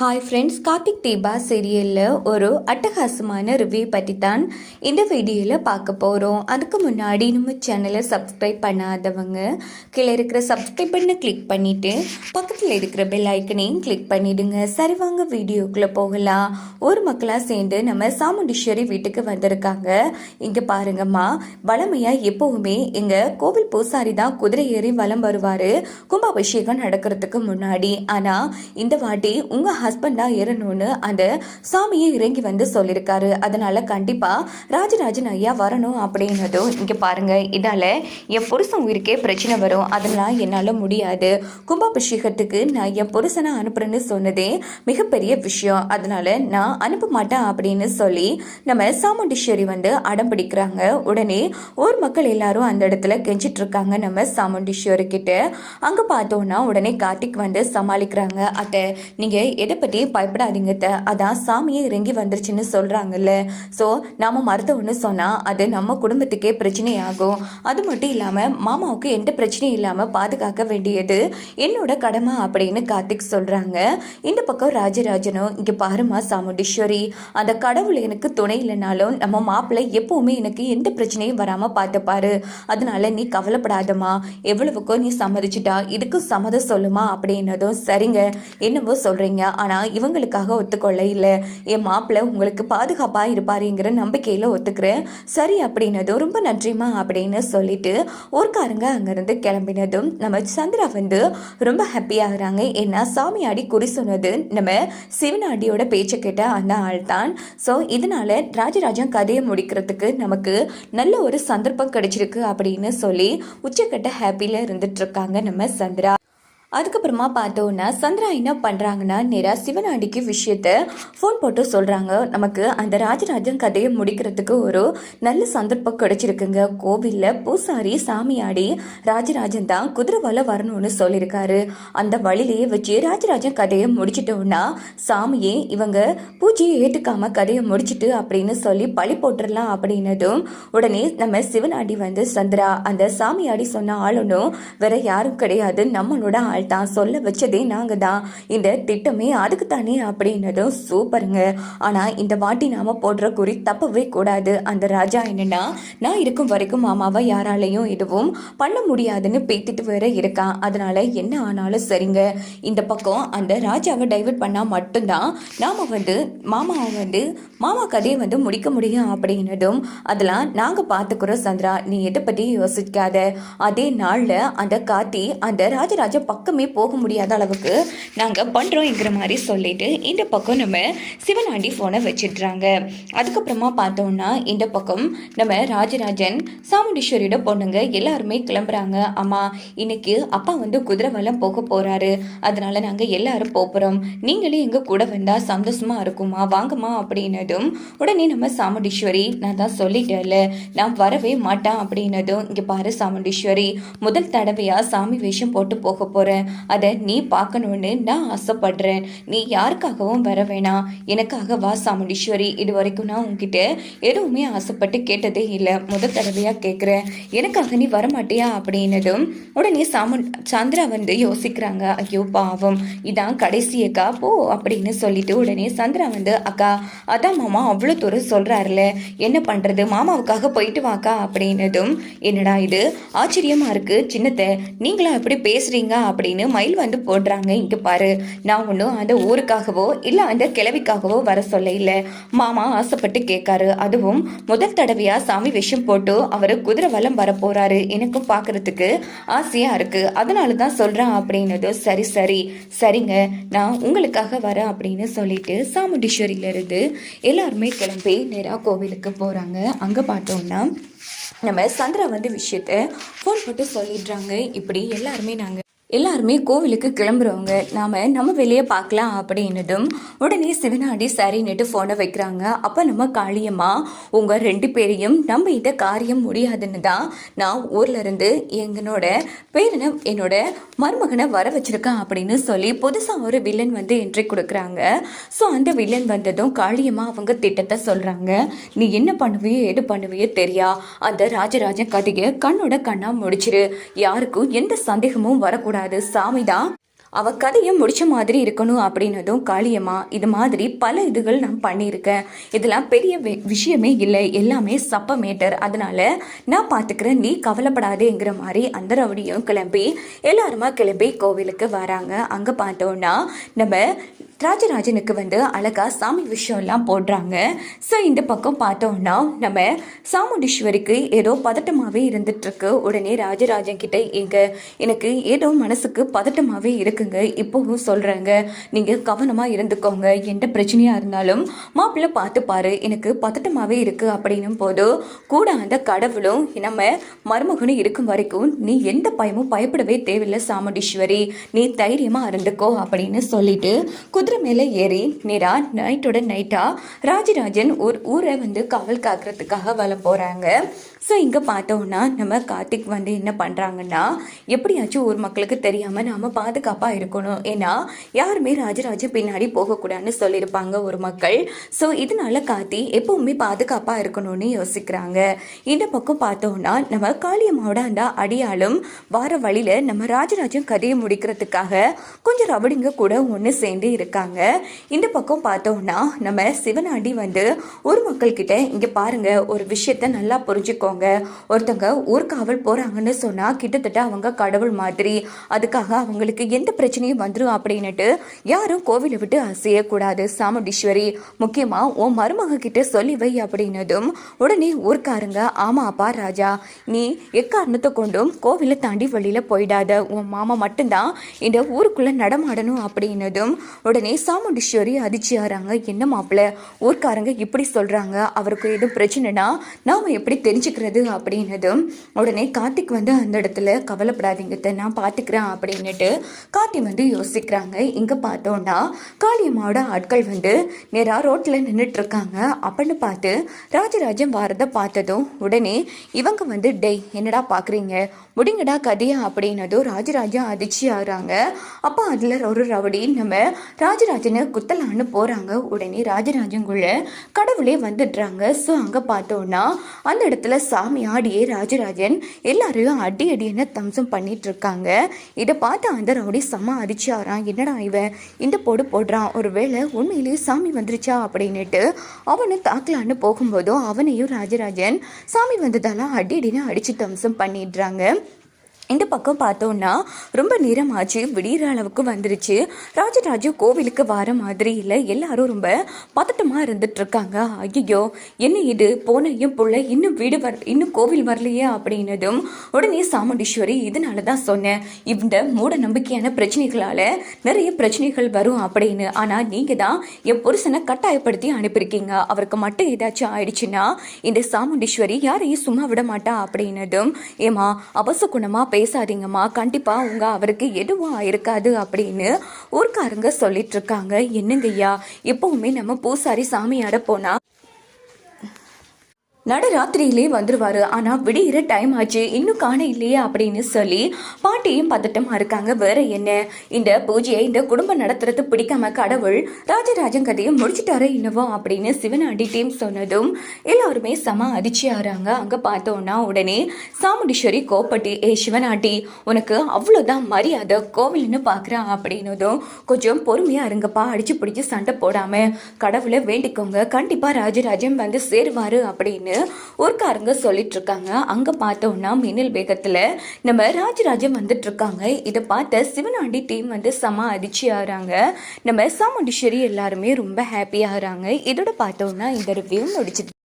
Hi friends Karthik Deepa சீரியலில் ஒரு அட்டகாசமான ரிவ்யூ பற்றி தான் இந்த வீடியோவில் பார்க்க போகிறோம் அதுக்கு முன்னாடி நம்ம சேனலை சப்ஸ்கிரைப் பண்ணாதவங்க கீழே இருக்கிற சப்ஸ்கிரைப் பண்ண கிளிக் பண்ணிவிட்டு பக்கத்தில் இருக்கிற பெல் ஐக்கனையும் கிளிக் பண்ணிவிடுங்க சரி வாங்க வீடியோக்குள்ளே போகலாம். ஒரு மக்களாக சேர்ந்து நம்ம சாமுண்டீஸ்வரி வீட்டுக்கு வந்திருக்காங்க. இங்கே பாருங்கம்மா வளமையாக எப்போவுமே எங்கள் கோவில் பூசாரி தான் குதிரை ஏறி வலம் வருவார். கும்பாபிஷேகம் நடக்கிறதுக்கு முன்னாடி. ஆனால் இந்த வாட்டி உங்கள் ஹஸ்பண்டாக ஏறணும்னு அந்த சாமியை இறங்கி வந்து சொல்லியிருக்காரு. அதனால் கண்டிப்பாக ராஜராஜன் ஐயா வரணும் அப்படின்னதும் இங்கே பாருங்கள் இதால் என் புருஷன் உயிருக்கே பிரச்சனை வரும். அதெல்லாம் என்னால் முடியாது. கும்பாபிஷேகத்துக்கு நான் என் புருஷனை அனுப்புறேன்னு சொன்னதே மிகப்பெரிய விஷயம். அதனால் நான் அனுப்ப மாட்டேன் அப்படின்னு சொல்லி நம்ம சாமுண்டீஸ்வரி வந்து அடம் பிடிக்கிறாங்க. உடனே ஊர் மக்கள் எல்லாரும் அந்த இடத்துல கெஞ்சிட்டு இருக்காங்க நம்ம சாமுண்டீஸ்வரி கிட்ட. அங்கே பார்த்தோன்னா உடனே கார்த்திக் வந்து சமாளிக்கிறாங்க. அத்தை நீங்கள் எதை பற்றி பயப்படாதீங்க அதான் சாமியே இறங்கி வந்துருச்சுன்னு சொல்கிறாங்கல்ல ஸோ நாம் மருத்துவம்னு சொன்னால் அது நம்ம குடும்பத்துக்கே பிரச்சனையாகும். அது மட்டும் இல்லாமல் மாமாவுக்கு எந்த பிரச்சனையும் இல்லாமல் பாதுகாக்க வேண்டியது என்னோட கடமை அப்படின்னு கார்த்திக் சொல்கிறாங்க இந்த பக்கம் ராஜராஜனும் இங்கே பாருமா சாமுண்டீஸ்வரி அந்த கடவுள் எனக்கு துணை இல்லைனாலும் நம்ம மாப்பிள்ளை எப்போவுமே எனக்கு எந்த பிரச்சனையும் வராமல் பார்த்துப்பாரு. அதனால நீ கவலைப்படாதம்மா. எவ்வளவுக்கோ நீ சம்மதிச்சிட்டா இதுக்கும் சம்மதம் சொல்லுமா அப்படின்னதும் சரிங்க. என்னவோ சொல்கிறீங்க ஆனால் இவங்களுக்காக ஒத்துக்கொள்ள இல்லை. என் மாப்பிள்ளை உங்களுக்கு பாதுகாப்பாக இருப்பாருங்கிற நம்பிக்கையில் ஒத்துக்கிறேன். சரி அப்படின்னதும் ரொம்ப நன்றிம்மா அப்படின்னு சொல்லிட்டு ஊர்க்காரங்க அங்கேருந்து கிளம்பினதும் நம்ம சந்திரா வந்து ரொம்ப ஹாப்பியாகிறாங்க ஏன்னா சாமியாடி குறி சொன்னது நம்ம சிவனாடியோட பேச்சை கேட்ட அந்த ஆள் தான் ஸோ இதனால ராஜராஜன் கதையை முடிக்கிறதுக்கு நமக்கு நல்ல ஒரு சந்தர்ப்பம் கிடைச்சிருக்கு அப்படின்னு சொல்லி உச்சக்கட்ட ஹாப்பியில் இருந்துட்டு இருக்காங்க நம்ம சந்திரா. அதுக்கப்புறமா பார்த்தோன்னா சந்திரா என்ன பண்ணுறாங்கன்னா நேராக சிவனாடிக்கு விஷயத்த ஃபோன் போட்டு சொல்கிறாங்க நமக்கு அந்த ராஜராஜன் கதையை முடிக்கிறதுக்கு ஒரு நல்ல சந்தர்ப்பம் கிடைச்சிருக்குங்க. கோவிலில் பூசாரி சாமியாடி ராஜராஜன் தான் குதிரை வலை வரணும்னு சொல்லியிருக்காரு. அந்த வழியிலேயே வச்சு ராஜராஜன் கதையை முடிச்சிட்டோன்னா சாமியே இவங்க பூஜையை ஏற்றுக்காம கதையை முடிச்சிட்டு அப்படின்னு சொல்லி பழி போட்டுடலாம் அப்படின்னதும் உடனே நம்ம சிவனாடி வந்து சந்திரா அந்த சாமியாடி சொன்ன ஆளுனும் வேற யாரும் கிடையாது. நம்மளோட ஆள் தான் சொல்ல வச்சதே நாங்கள் தான் இந்த திட்டமே அதுக்கு தானே அப்படின்னதும் சூப்பருங்க. ஆனால் இந்த வாட்டி நாம போடுற குறி தப்பவே கூடாது. அந்த ராஜா என்னன்னா நான் இருக்கும் வரைக்கும் மாமாவை யாராலையும் எதுவும் பண்ண முடியாதுன்னு பேத்திட்டு வேற இருக்கான் அதனால என்ன ஆனாலும் சரிங்க. இந்த பக்கம் அந்த ராஜாவை டைவர்ட் பண்ணால் மட்டும்தான் நாம் வந்து மாமாவை வந்து மாமா கதையை வந்து முடிக்க முடியும் அப்படின்னதும் அதெல்லாம் நாங்கள் பார்த்துக்குறோம் சந்திரா. நீ எதை பற்றி யோசிக்காத. அதே நாளில் அந்த காத்தி அந்த ராஜராஜ பக்கமே போக முடியாத அளவுக்கு நாங்கள் பண்ணுறோங்கிற மாதிரி சொல்லிட்டு இந்த பக்கம் நம்ம சிவனாண்டி ஃபோனை வச்சிடுறாங்க. அதுக்கப்புறமா பார்த்தோம்னா இந்த பக்கம் நம்ம ராஜராஜன் சாமுண்டீஸ்வரியோட பொண்ணுங்க எல்லாருமே கிளம்புறாங்க. அம்மா இன்னைக்கு அப்பா வந்து குதிரை வலம் போக போகிறாரு அதனால நாங்கள் எல்லாரும் போகிறோம் நீங்களே எங்கள் கூட வந்தால் சந்தோஷமாக இருக்குமா? வாங்கம்மா அப்படின்னதும் உடனே நம்ம சாமுண்டீஸ்வரி நான் தான் சொல்லிட்டேன்ல நான் வரவே மாட்டேன் அப்படின்னதும் இங்கே பாரு சாமுண்டீஸ்வரி முதல் தடவையாக சாமி வேஷம் போட்டு போக போகிறேன் அதை நீ பார்க்கணும்னு நான் ஆசைப்படுறேன். நீ யாருக்காகவும் வர வேணாம். எனக்காக வா சாமுண்டீஸ்வரி. இது வரைக்கும் நான் உங்ககிட்ட எதுவுமே ஆசைப்பட்டு கேட்டதே இல்லை. முதல் தடவையா கேட்குறேன் எனக்காக நீ வரமாட்டியா அப்படின்னதும் உடனே சாமு சந்திரா வந்து யோசிக்கிறாங்க. ஐயோ பாவம். இதான் கடைசி அக்கா. போ அப்படின்னு சொல்லிட்டு உடனே சந்திரா வந்து அக்கா அதான் மாமா அவ்வளோ தூரம் சொல்றாருல. என்ன பண்றது? மாமாவுக்காக போயிட்டு வாக்கா? அப்படின்னதும் என்னடா இது? ஆச்சரியமா இருக்கு. சின்னத்தை நீங்களா எப்படி பேசுறீங்க? அப்படின்னு மயில் வந்து போடுறாங்க. இங்க பாரு நான் ஒன்றும் அந்த ஊருக்காகவோ இல்லை அந்த கிழவிக்காகவோ வர சொல்ல இல்லை மாமா ஆசைப்பட்டு கேட்காரு. அதுவும் முதல் தடவையா சாமி விஷம் போட்டு அவர் குதிரை வலம் வர எனக்கும் பார்க்கறதுக்கு ஆசையா இருக்கு. அதனால தான் சொல்றேன் அப்படின்னது சரி சரி சரிங்க நான் உங்களுக்காக வரேன் அப்படின்னு சொல்லிட்டு சாமுண்டீஸ்வரியிலிருந்து எல்லாருமே கிளம்பி நேராக கோவிலுக்கு போகிறாங்க அங்கே பார்த்தோம்னா நம்ம சந்திரா வந்து விஷயத்த ஃபோன் போட்டு சொல்லிடுறாங்க. இப்படி எல்லாருமே நாங்கள் எல்லாருமே கோவிலுக்கு கிளம்புறவங்க. நாம் நம்ம வெளியே பார்க்கலாம் அப்படின்னதும் உடனே சிவனாடி சரின்னுட்டு ஃபோனை வைக்கிறாங்க. அப்போ நம்ம காளியம்மா உங்கள் ரெண்டு பேரையும் நம்ம இந்த காரியம் முடியாதுன்னு தான் நான் ஊர்ல இருந்து எங்களோட பேரனை என்னோட மருமகனை வர வச்சிருக்கேன் அப்படின்னு சொல்லி புதுசாக ஒரு வில்லன் வந்து என்ட்ரி கொடுக்குறாங்க. ஸோ அந்த வில்லன் வந்ததும் காளியம்மா அவங்க திட்டத்தை சொல்கிறாங்க நீ என்ன பண்ணுவியோ எது பண்ணுவியோ தெரியா? அந்த ராஜராஜன் கதையை கண்ணோட கண்ணா முடிச்சிரு. யாருக்கும் எந்த சந்தேகமும் வரக்கூடாது. சாமி தான் அவ கதையை முடிச்ச மாதிரி இருக்கணும் அப்படின்னதும் காளியம்மா இது மாதிரி பல இதுகள் நான் பண்ணியிருக்கேன். இதெல்லாம் பெரிய விஷயமே இல்லை. எல்லாமே சப்ப மேட்டர். அதனால நான் பார்த்துக்கிறேன் நீ கவலைப்படாதேங்கிற மாதிரி அந்த ரவுடியும் கிளம்பி எல்லாருமா கிளம்பி கோவிலுக்கு வராங்க. அங்கே பார்த்தோன்னா நம்ம ராஜராஜனுக்கு வந்து அழகாக சாமி விஷயம்லாம் போடுறாங்க. ஸோ இந்த பக்கம் பார்த்தோம்னா நம்ம சாமுண்டீஸ்வரிக்கு ஏதோ பதட்டமாகவே இருந்துட்டுருக்கு. உடனே ராஜராஜன் கிட்டே எங்க எனக்கு ஏதோ மனசுக்கு பதட்டமாகவே இருக்குங்க. இப்போவும் சொல்கிறேங்க நீங்கள் கவனமாக இருந்துக்கோங்க. எந்த பிரச்சனையாக இருந்தாலும் மாப்பிள்ளை பார்த்துப்பாரு எனக்கு பதட்டமாகவே இருக்குது அப்படின்னும் போது கூட அந்த கடவுளும் நம்ம மருமகனும் இருக்கும் வரைக்கும் நீ எந்த பயமும் பயப்படவே தேவையில்லை சாமுண்டீஸ்வரி. நீ தைரியமாக இருந்துக்கோ அப்படின்னு சொல்லிட்டு குதிரை மேலே ஏறி நேரா நைட்டோட நைட்டா ராஜராஜன் ஒரு ஊரை வந்து காவல் காக்கிறதுக்காக வளம் போகிறாங்க ஸோ இங்கே பார்த்தோம்னா நம்ம கார்த்திக் வந்து என்ன பண்ணுறாங்கன்னா எப்படியாச்சும் ஊர் மக்களுக்கு தெரியாமல் நாம் பாதுகாப்பாக இருக்கணும். ஏன்னா யாருமே ராஜராஜ பின்னாடி போகக்கூடாதுன்னு சொல்லியிருப்பாங்க ஒரு மக்கள். ஸோ இதனால கார்த்தி எப்பவுமே பாதுகாப்பாக இருக்கணும்னு யோசிக்கிறாங்க. இந்த பக்கம் பார்த்தோம்னா நம்ம காளியம்மாவோட அந்த அடியாலும் வார வழியில் நம்ம ராஜராஜன் கதையை முடிக்கிறதுக்காக கொஞ்சம் ரவடிங்க கூட ஒன்று சேர்ந்து இருக்காங்க. இந்த பக்கம் பார்த்தோம்னா நம்ம சிவனாண்டி வந்து ஊர் மக்கள்கிட்ட இங்கே பாருங்கள் ஒரு விஷயத்த நல்லா வச்சுக்கோங்க. ஒருத்தங்க ஊர்காவல் போகிறாங்கன்னு சொன்னால் கிட்டத்தட்ட அவங்க கடவுள் மாதிரி. அதுக்காக அவங்களுக்கு எந்த பிரச்சனையும் வந்துடும் அப்படின்னுட்டு யாரும் கோவிலை விட்டு அசையக்கூடாது. சாமுண்டீஸ்வரி முக்கியமாக உன் மருமக கிட்ட சொல்லி வை அப்படின்னதும் உடனே ஊர்க்காரங்க ஆமா அப்பா ராஜா நீ எக்காரணத்தை கொண்டும் கோவிலை தாண்டி வெளியில் போயிடாத. உன் மாமா மட்டும்தான் இந்த ஊருக்குள்ளே நடமாடணும் அப்படின்னதும் உடனே சாமுண்டீஸ்வரி அதிர்ச்சி என்ன மாப்பிள்ள ஊர்க்காரங்க இப்படி சொல்கிறாங்க அவருக்கு எதுவும் பிரச்சனைனா நாம் எப்படி தெரிஞ்சுக்கிறது அப்படின்னதும் உடனே கார்த்திக் வந்து அந்த இடத்துல கவலைப்படாதீங்க நான் பார்த்துக்கிறேன் அப்படின்னுட்டு கார்த்தி வந்து யோசிக்கிறாங்க. இங்கே பார்த்தோன்னா காளியம்மாவோட ஆட்கள் வந்து நேராக ரோட்டில் நின்றுட்டு இருக்காங்க அப்படின்னு பார்த்து ராஜராஜன் வாரதை பார்த்ததும் உடனே இவங்க வந்து டேய் என்னடா பார்க்குறீங்க முடிங்கடா கதையா? அப்படின்னதும் ராஜராஜன் அதிர்ச்சி ஆகுறாங்க. அப்போ அதில் ஒரு ரவுடி நம்ம ராஜராஜனை குத்தலான்னு போகிறாங்க உடனே ராஜராஜங்குள்ள கடவுளே வந்துடுறாங்க. ஸோ அங்கே பார்த்தோன்னா அந்த இடத்துல சாமி ஆடியே ராஜராஜன் எல்லாரையும் அடி அடின்னு தம்சம் பண்ணிட்டு இருக்காங்க இதை பார்த்து அந்த ரவுடி செம்ம அரிச்சாரான் என்னடா இவன் இந்த போடு போடுறான். ஒருவேளை உண்மையிலேயே சாமி வந்துருச்சா? அப்படின்னுட்டு அவனை தாக்கலான்னு போகும்போதும் அவனையும் ராஜராஜன் சாமி வந்ததால அடி அடின்னு அடிச்சு தம்சம் பண்ணிடுறாங்க. இந்த பக்கம் பார்த்தோன்னா ரொம்ப நேரமாச்சு விடிகிற அளவுக்கு வந்துருச்சு. ராஜராஜ கோவிலுக்கு வர மாதிரி இல்லை எல்லாரும் ரொம்ப பதட்டமாக இருந்துட்டுருக்காங்க ஐயோ என்ன இது? போனையும் புள்ள இன்னும் வீடு வர இன்னும் கோவில் வரலையே அப்படின்னதும் உடனே சாமுண்டீஸ்வரி இதனால தான் சொன்னேன். இந்த மூட நம்பிக்கையான பிரச்சனைகளால் நிறைய பிரச்சனைகள் வரும் அப்படின்னு. ஆனால் நீங்கள் தான் என் புருஷனை கட்டாயப்படுத்தி அனுப்பியிருக்கீங்க. அவருக்கு மட்டும் ஏதாச்சும் ஆயிடுச்சுன்னா இந்த சாமுண்டீஸ்வரி யாரையும் சும்மா விட மாட்டா அப்படின்னதும் ஏமா அபசகுணமாக பேசாதீங்கம்மா. கண்டிப்பாக உங்க அவருக்கு எதுவும் ஆயிருக்காது அப்படின்னு ஊர்க்காரங்க சொல்லிட்டு இருக்காங்க. என்னங்கய்யா எப்பவுமே நம்ம பூசாரி சாமியாட போனால் நடுராத்திரியிலே வந்துருவாரு. ஆனா விடியிற டைம் ஆச்சு. இன்னும் காண இல்லையே அப்படின்னு சொல்லி பாட்டியும் பதட்டமா இருக்காங்க. வேற என்ன? இந்த பூஜையை இந்த குடும்பம் நடத்துறது பிடிக்காம கடவுள் ராஜராஜன் கதையை முடிச்சிட்டாரு இன்னவோ அப்படின்னு சிவனாண்டி டீம் சொன்னதும் எல்லாருமே சம அதிர்ச்சி ஆறாங்க. அங்க பார்த்தோம்னா உடனே சாமுண்டீஸ்வரி கோப்பட்டி ஏ சிவனாண்டி உனக்கு அவ்வளோதான் மரியாதை. கோவில்னு பார்க்குறா அப்படின்னதும் கொஞ்சம் பொறுமையா இருங்கப்பா. அடிச்சு பிடிச்சி சண்டை போடாம கடவுளை வேண்டிக்கோங்க. கண்டிப்பா ராஜராஜன் வந்து சேருவாரு அப்படின்னு ஊர்க்காரங்க சொல்லிட்டு இருக்காங்க அங்க பார்த்தோம்னா மின்னல் வேகத்துல நம்ம ராஜராஜன் வந்துட்டு இருக்காங்க இதை பார்த்த சிவனாண்டி டீம் வந்து செம அதிர்ச்சி ஆகிறாங்க. நம்ம சாமுண்டீஸ்வரி எல்லாருமே ரொம்ப ஹாப்பி ஆகுறாங்க. இதோட பார்த்தோம்னா இந்த ரிவ்யூ முடிச்சிட்டு